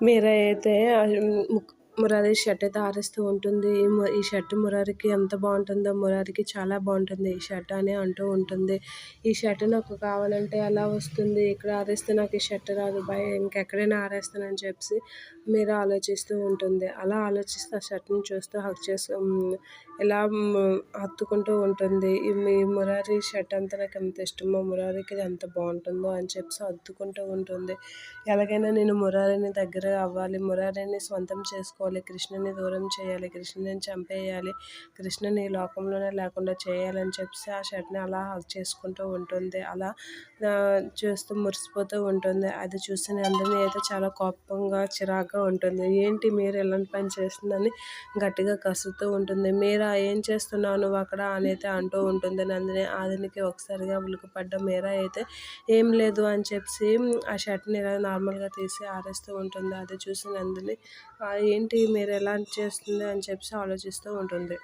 మీరా అయితే మురారి షర్ట్ అయితే ఆరేస్తూ ఉంటుంది. ఈ షర్ట్ మురారికి ఎంత బాగుంటుందో మురారికి చాలా బాగుంటుంది. ఈ షర్ట్ అని అంటూ ఉంటుంది. ఈ షర్ట్ నాకు కావాలంటే ఎలా వస్తుంది? ఇక్కడ ఆరేస్తే నాకు ఈ షర్ట్ రాదు. బయ ఇంకెక్కడైనా ఆరేస్తానని చెప్పి మీరు ఆలోచిస్తూ ఉంటుంది. అలా ఆలోచిస్తూ ఆ షర్ట్ని చూస్తూ హక్ చేస్తూ ఇలా హత్తుకుంటూ ఉంటుంది. ఈ మురారి షర్ట్ అంతా నాకు ఎంత ఇష్టమో మురారికి ఎంత బాగుంటుందో అని చెప్పి హత్తుకుంటూ ఉంటుంది. ఎలాగైనా నేను మురారిని దగ్గర అవ్వాలి. మురారిని సొంతం చేసుకోవాలి. కృష్ణుని దూరం చేయాలి. కృష్ణుని చంపేయాలి. కృష్ణుని ఈ లోకంలోనే లేకుండా చేయాలని చెప్పి ఆ షర్ట్ని అలా హక్ చేసుకుంటూ ఉంటుంది. అలా చూస్తూ మురిసిపోతూ ఉంటుంది. అది చూసిన అందరినీ అయితే చాలా కోపంగా చిరాగ్గా ఉంటుంది. ఏంటి మీరు ఎలాంటి పని చేస్తుందని గట్టిగా కసురుతూ ఉంటుంది. మీరా ఏం చేస్తున్నావు నువ్వు అక్కడ? అని అయితే అంటూ ఉంటుంది. నందిని ఆదినికి ఒకసారిగా ఉలికిపడ్డ మీరా అయితే ఏం లేదు అని చెప్పి ఆ షర్ట్ని ఇలా నార్మల్గా తీసి ఆరేస్తూ ఉంటుంది. అది చూసి నందిని ఏంటి మీరు ఎలా చేస్తుంది అని చెప్పి ఆలోచిస్తూ ఉంటుంది.